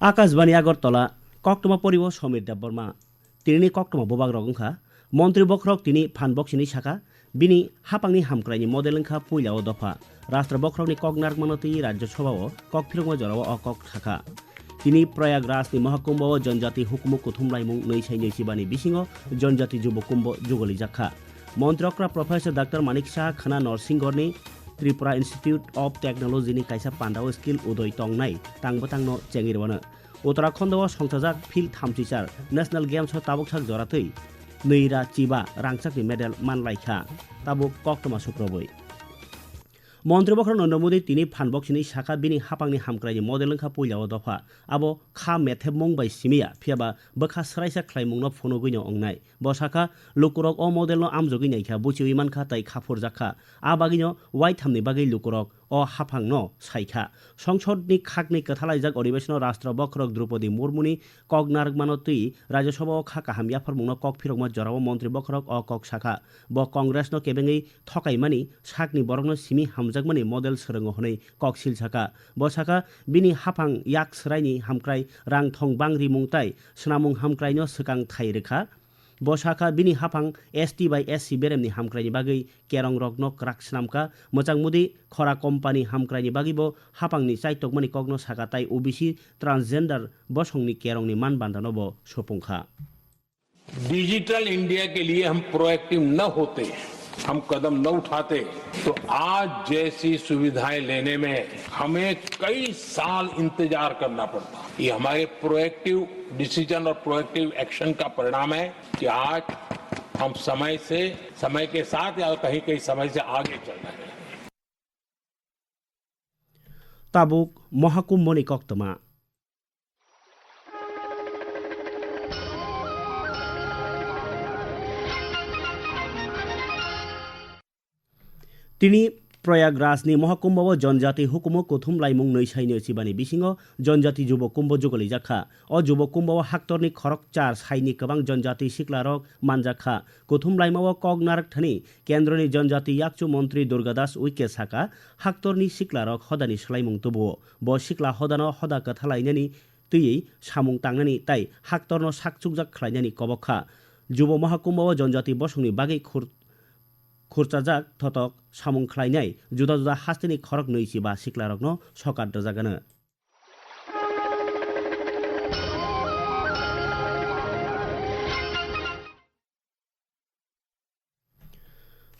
आकाशबाणी আগরতলা কক্টমা পরিব সমীর দেববর্মা তিনি কক্টমা ববাগ রগংখা মন্ত্রী বখরক তিনি ফান বক্সিনি শাখা বিনি হাপাংনি হামক্রাইনি মডেল ওংখা পুইলাও দফা রাষ্ট্র বখরকনি কগনার মানতি রাজ্য সভাও কক ফিরংমা জরাও অকক শাখা তিনি প্রয়াগরাজনি মহাকুম্ভ জনজাতি হুকুম কুথুমলাইমুং নৈসাই নৈসিবানি বিসিঙ জনজাতি যুব কুম্ভ যুগলি জাখা মন্ত্রকরা প্রফেসর ডাক্তার মানিক শাহ খানা ত্রিপুরা ইনস্টিটিউট অফ টেকনোলজিনি কাইসা পান্ডাও স্কিল উদয় তংনাই তাংবো তাংনো চেঙ্গিরবানো উত্তরাখণ্ড সংসাজাক ফিল থামচিচার ন্যাশনাল গেমস তাবুকসাক জরাতৈ নৈরা চিবা রাংসাকি মেডেল মানলাইখা তাবুক কক্টমা শুক্রবই মন্ত্রী বখর নরেন্দ্র মোদী তিনি ফানবক্সিনি সাকা বিনি হাপাংনি হামক্রাইনি মদেলংখা পইলাও দফা আবো খা মেথে মংবাই সিমিয়া ফিয়াবা বখা সরাইসা খ্লাইমুংন ফনগুইনো অংনাই। বসাকা লুকুরক অ মডেল আমজগিনাইখা বুচি ইমানখা তাই খাফর জাখা আ বাগিনো ওয়াই থামনি বাগি লুকুরক। अ हाफांनो साइखा संसदनि खाकनि खोथालायजाक अधिवेशन राष्ट्रबक्रक द्रौपदी मुर्मुनि कक नारगमानो तुई राज्यसभा खाका हामिया फरमुंनो कक फिरगमा जराव मन्त्री बक्रक अ कक साखा ब कंग्रेसनो केबेङै थकायमानि साकनि बरगनो सिमि हामजाकमानि मडेल सोरोङो हनै कक सिल साखा ब साखा बिनि हाफां याक सोरायनि हामक्राय रां थं बांरि मुंताय सोनामुं हामक्रायनो सोकां थाइरेखा बसाखा बिनि हाफां एसटि बाय एससि बेरेमनि हामक्रायनि बागै केरं रगनो क्राक स्नामका मोजां मुदि खरा कम्पानि हामक्रायनि बागैबो हाफांनि चाइटकमानि कगनो साका ताइ ओबिसि ट्रान्सजेन्डार बसंनि केरंनि मान बान्दानोबो सपुंखा डिजिटल इंडिया के लिए हम प्रोएक्टिव न होते हम कदम न उठाते तो आज जैसी सुविधाएँ लेने में हमें कई साल इंतज़ार करना पड़ता। ये हमारे प्रोएक्टिव डिसीज़न और प्रोएक्टिव एक्शन का परिणाम है कि आज हम समय से, समय के साथ या कहीं कहीं समय से आगे चल रहे हैं। ताबुक महाकुम्भनि कक्तमा তিনি प्रयागराजनि महकुम्भ जनजाति हुकुम कुथुम लाइमुं नैसाइनो सिबानि बिसिङाव जनजाति जुब कुम्भ जुगलि जाखा अ जुब कुम्भआव हाक्टरनि खरक चार साइनि गोबां जनजाति सिख्लारक मानजाखा कुथुम लाइमाव कगनारक थनि केन्द्रनि जनजाति याकचु मन्त्री दुर्गादास उइके साका हाक्टरनि सिख्लारक हदानि सोलाइमुं तुबुओ ब सिख्ला हदानो हदा कथालायनानि तैयै सामुं तांनानि ताइ हाक्टरनो साकचुकजाक खालायनानि कबखा जुब महाकुम्भआव जनजाति बसंनि बागै खुर खुरचाजाक थतक सामुं खालायनाय जुदा जुदा हास्तेनि खरक नैसिबा सिख्लारकनो सकाट दजागानो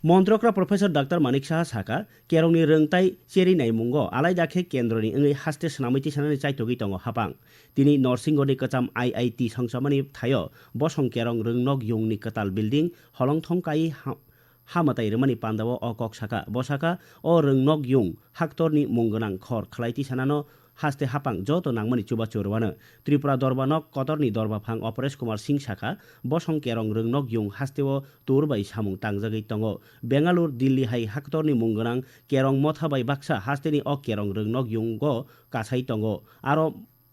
मन्त्रकरा प्रफेसर डाक्टर मानिक साहा साका केरंनि रोंताय चेरि नायमुंग आलाय दाखे केन्द्रनि ओङै हास्ते सनामिति सानानि चाइटगि दङ हापां तिनि नरसिंगनि कचाम आइ आइ टि संसामानि थायो बसं carrom रोंनक युंनि कताल building हलंथं hamatay rmani pandawo okok saka bosaka o rwngnok yung haktorni munggonang khor khalaiti sanano হাস্তে হাপাং যত নাংমানি চুবা চোরওয়ান ত্রিপুরা দরবানক কতরনি দরবাফাং অপরেশ কুমার সিং শাখা বসং কেরং রংনক ইয়ং তোর বাই সামুং তাংজাগৈ টঙ বেঙ্গালুর দিল্লি হাই হাকতরনি মুঙ্গনাং কেরং মথাবাই বাক্সা হাস্তেনি অ কেরং রংনক ইয়ং গ কাছাই টঙ আরও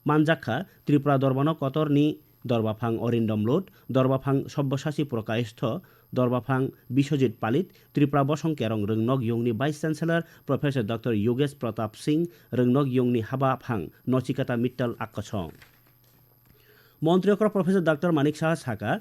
মানজাক্ষা ত্রিপুরা দরবানক কতরনি দরবাফাং অরিন্দম লোট দরবাফাং সব্যসাচী প্রকাশস্থ प्रकाशस्थ दरबाफां बिश्वजित पालित त्रिपुरा बसं carrom रोंनक युंनि vice chancellor professor doctor Yogesh Pratap Singh रोंनक युंनि हाबाफां नचिकाता Mittal आक्कसं मन्त्रिअक्र professor doctor Manik Saha साका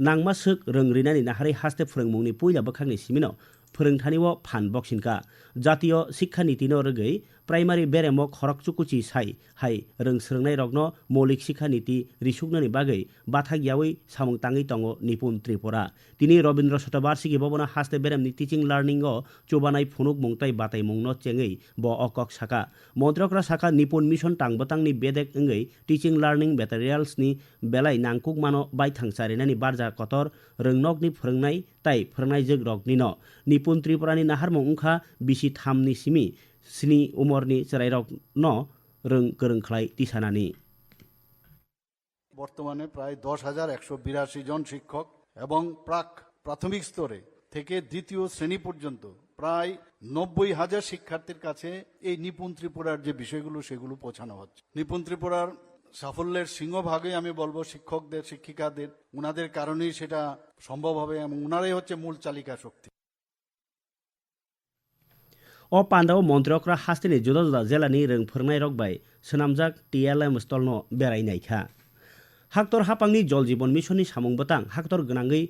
नांमा सोक रोंरिनानि नाहारै हास्ते फोरोंमुंनि पुइला बोखांनि सिमिनो फोरोंथानिव फान बक्सिनका जातीय शिक्षा नीतिनो रोगै प्राइमारि बेरेमक हरकचुकुचि साय हाय रोंसोरोंनाय रग्न मौलिक शिक्षा नीति रिसुगनानि बागै बाथा गियावै सामुं ताङै तङ निपुण त्रिपुरा तिनी रबीन्द्र शतबार्षिकी भवन हास्ते बेरेमनि टिचिं लार्निंग चोबानाय फुनुक मुंताय बाताय मुंनो चेङै ब अकक साखा मन्त्रकरा साखा निपुण मिशन तांबतांनि बेदेक ओङै टिचिं लार्निं मेटेरियाल्सनि बेलाय नांकुक मानो बाय थांसारिनानि बारजा कतर रोंनकनि फोरोंनाय ताय फोरोंनाय जोग रगनि न निपुण त्रिपुरानि नाहार मुं उंखा बिसि थामनि सिमि स्नि उमरनि चेराइ रग न रों गोरों खालाय तिसानानि বর্তমানে প্রায় দশ হাজার একশো বিরাশি জন শিক্ষক এবং প্রাক প্রাথমিক স্তরে থেকে দ্বিতীয় শ্রেণী পর্যন্ত প্রায় নব্বই হাজার শিক্ষার্থীর কাছে এই নিপুণ ত্রিপুরার যে বিষয়গুলো সেগুলো পৌঁছানো হচ্ছে নিপুণ ত্রিপুরার সাফল্যের সিংহভাগে আমি বলবো শিক্ষকদের শিক্ষিকাদের উনাদের কারণেই সেটা সম্ভব হবে এবং উনারাই হচ্ছে মূল চালিকা শক্তি अ पान्डाव मन्त्रियकरा हास्तिनि जुदा जुदा जिल्लानि रोंफोरनाय रगबाय सोनामजाक टिएलएम स्टलनो बेरायनायखा हाक्टर हापांनि जल जीवन मिशननि सामुं बोतां हाक्टर गोनाङै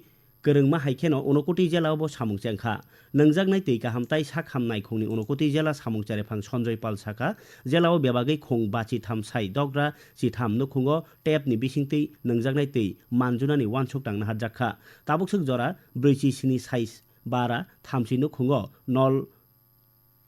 गोरोंमा हाइखेनो अनुकुति जिल्लायावबो सामुंचेंखा नोंजागनाय दै गाहामथाय सा खामनायखौनि अनुकुति जिल्ला सामुंचारेफां सन्जय पाल साका जिल्लायाव बेबागै खं बाचिथाम साइ दग्रा जिथाम नखुङो टेपनि बिसिंतै नोंजागनाय दै मानजुनानि वानसुक थांनो हाजाखा ताबुकसुक जरा ब्रैजिस्नि साइज बारा थामसि नखुङो नल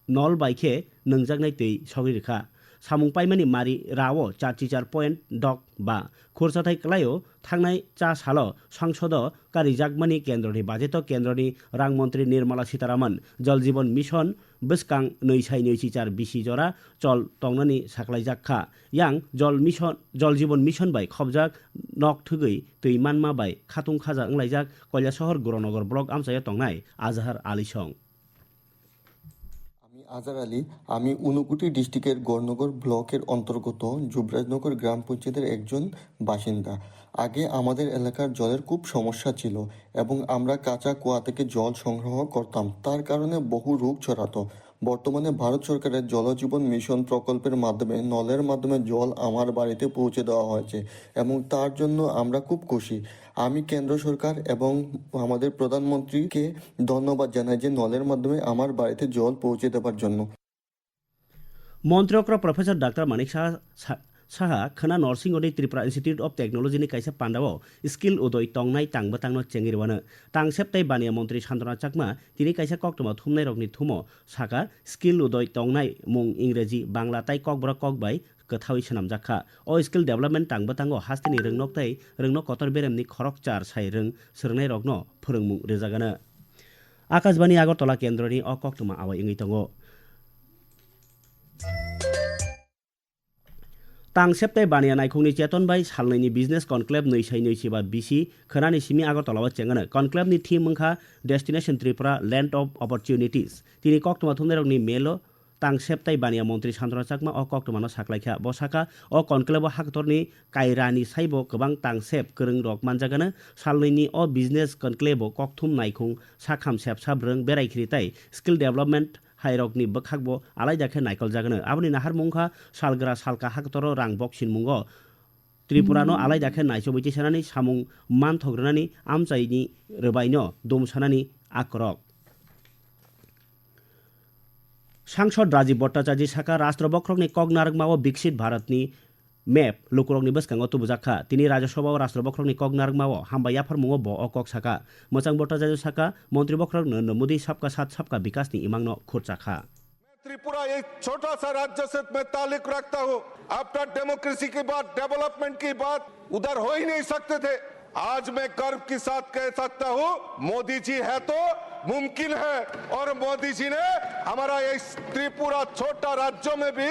নল বাইকে নংজাকনাই তৈ সগি রেখা সামুং পাইমানি মারি রাও চা টিচার পয়েন্ট ডক বা খোরসাথাই ক্লায়ও থাকনাই চা সাল সংসদ কারিজাকমানি কেন্দ্রনি বাজেট কেন্দ্রনি রাংমন্ত্রী নির্মলা সীতারামন। জলজীবন মিশন বেসকাং নৈসাই নৈচিচার বিশি জরা চল টংনানি সাকলাইজাকখা ইয়াং জল মিশন জলজীবন মিশন বাই খবজাক নক থুগৈ তৈ মানমা বাই খাতুং খাজা ওংলাইজাক কয়লা শহর গুরনগর ব্লক আমসায়া টংনাই আজহার আলিসং আজার আলী, আমি উনকুটি ডিস্ট্রিক্টের গড়নগর ব্লকের অন্তর্গত যুবরাজনগর গ্রাম পঞ্চায়েতের একজন বাসিন্দা। আগে আমাদের এলাকার জলের খুব সমস্যা ছিল এবং আমরা কাঁচা কুয়া থেকে জল সংগ্রহ করতাম। তার কারণে বহু রোগ ছড়াতো। বর্তমানে ভারত সরকারের জলজীবন মিশন প্রকল্পের মাধ্যমে, নলের মাধ্যমে জল আমার বাড়িতে পৌঁছে দেওয়া হয়েছে এবং তার জন্য আমরা খুব খুশি। আমি কেন্দ্র সরকার এবং আমাদের প্রধানমন্ত্রীকে ধন্যবাদ জানাই যে নলের মাধ্যমে আমার বাড়িতে জল পৌঁছে দেওয়ার জন্য। মন্ত্রকর professor doctor Manik Saha saha khana nursing ode tripura institute of technology ni kaisa pandao skill udoi tongnai tangba tangno chengirwana tang septai bania montri santana chakma tini kaisa koktoma thumnai rokni thumo saka skill udoi tongnai mung ingreji bangla tai kokbra kokbai কথাও সামজাখা ও skill development তাংবা তাঙ্গ হাস্তিনি রংনকতাই রংন কতর বেরেমনি খরক চার সাই রং সোরনাই রগ্ন ফোরংমু রেজাগানা আকাশবাণী আগরতলা কেন্দ্রনি অকক্তমা আওয়াই ইঙ্গি তঙ্গ दङ तांसेप्ताय बानिया नायखंनि चेतनबाई सालनैनि बिजनेस कनक्लेभ नैसाय नैसिबा बिसि खोनानि सिमि आगरतलावा चेंगानो कनक्लेभनि theme मोनखा destination Tripura land of opportunities तिनि कक्टमा थुमनायरगनि मेलो तांसेप्ताय बानिया मन्त्री सान्तना चाकमा अ कक्टमानो साख्लायखा बसाखा अ कनक्लेभ हाक्टरनि कायरानि साइबो गोबां तांसेप गोरों रक मानजागानो सालनैनि अ बिजनेस कनक्लेभ कक्थुम नायखं साखाम सेब साब्रों बेरायखिरिताय skill development hairokni bakhakbo alaida khe naikol jagano aboni nahar mungkha salgra salka haktoro rang boksin mungo ত্রিপুরানো আলাই দেখে নাইচ বইচে সানানি সামুং মান থগ্রানি আমচাইনি রবাইন দম সানানি আক্রক সাংসদ রাজীব ভট্টাচার্য শাখা রাষ্ট্রবক্রকনি কগনারগমা ও বিকশিত ভারতনি कगनारगमाव विकसित भारतनि मेप लुकुरकनि बसकांगो तुबुजाखा तिनि राज्यसभाव राष्ट्र बख्रकनि कगनारगमाव हामबायाफोर मुङो ब अकक साका मोजां भट्टाचार्य साका मन्त्री बख्रक नरेन्द्र मोदी सबका साथ सबका विकासनि इमांनो खुरचाखा त्रिपुरा एक छोटा सा राज्य से मैं ताल्लुक रखता हूँ आफ्टर डेमोक्रेसी की बात डेवलपमेंट की बात उधर हो ही नहीं सकते थे आज मैं गर्व के साथ कह सकता हूँ मोदी जी है तो मुमकिन है। और मोदी जी ने हमारा इस त्रिपुरा छोटा राज्यों में भी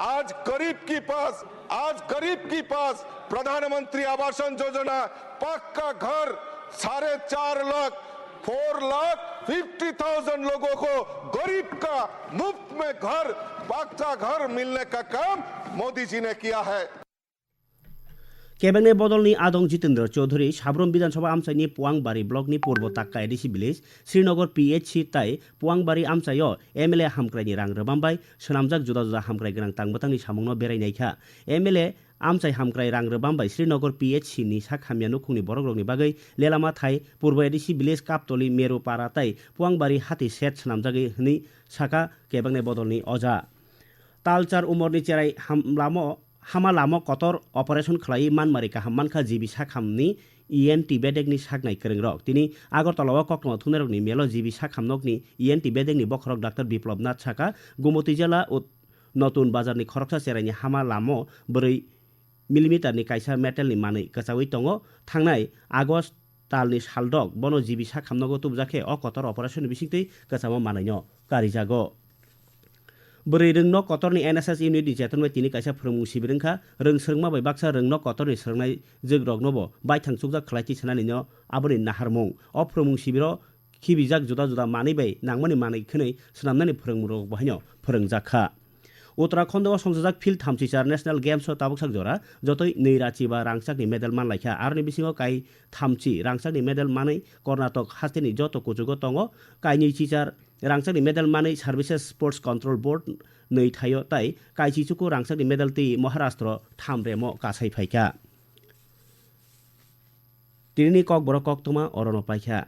आज गरीब की पास, आज गरीब की पास प्रधानमंत्री आवासन योजना, पक्का घर, साढ़े चार lakh, four lakh, fifty thousand लोगों को गरीब का मुफ़्त में घर, पक्का घर मिलने का काम मोदी जी ने किया है। केबेंगने बदलनि आदं जितेन्द्र चौधुरी साब्रम विधानसभा आमचाइनि पुवांबारी ब्लकनि पूर्व ताक्का एडिसि भिलेज श्रीनगर पिएचसि ताइ पुवांबारी आमचाइयो एमएलए हामक्राइनि रां रोबामबाय सोनामजाक जुदा जुदा हामक्राइ गोनां तांबोतांनि सामुंनो बेरायनायखा एमएलए आमचाइ हामक्राइ रां रोबामबाय श्रीनगर पिएचसिनि सा खामिया नुखुंनि बरग्रगनि बागै लेलामा थाइ पूर्व एडिसि भिलेज कापतली मेरुपारा ताइ पुवांबारी हाति सेट सोनामजागै हनै साका केबेंगने बदलनि अजा तालचार उमरनि चेराइ हामलामो हामा लामो कतर अपारेसन खालाइ मानमारि काहाम मानखा जिबि साखामनि इएनटि बेडेगनि सागनाय फोरों रक तिनि आगरतलावा कक्टमा थुनारकनि मेलो जिबि साखामनकनि इएनटि बेडेगनि बखरक डाक्टर बिप्लब नाथ साका गुमति जिल्ला नतुन बाजारनि खरकसा सेराइनि हामा लामो बोरै मिलिमिटारनि काइसा मेटेलनि मानै गोचावै दङ थांनाय buri rung no kotor ni NSS unit ni jeton bai tini kaisa phurung si birung kha rung srung ma bai baksa rung no kotor ni srungnai jog rok no bo bai thang sukja khlai chi sanani no aboni naharmung o phurung si biro khibijak juda juda mani bai nangmani mani khnei sunamnani phurung rok bahanyo phurung jakha Uttarakhand সংযোজক field থামচিচার national games তাবকসাক জরা যতই নৈরাচি বা রাংসাকনি medal মানলাইখা আর নি বিসিঙ কাই থামচি রাংসাকনি medal মাनै Karnataka হাস্তিনি যত কুচুগ তঙ্গ কাইনি চিচার रांसाकनि मेडेल मानै सार्भिसेस स्पर्ट्स कन्ट्रोल बोर्ड नै थायो ताइ काइचिचुकु रांसाकनि मेडेल ति महाराष्ट्र थाम रेमो कासाइ फाइका तिनि कक बर कक तमा अरन पाइखा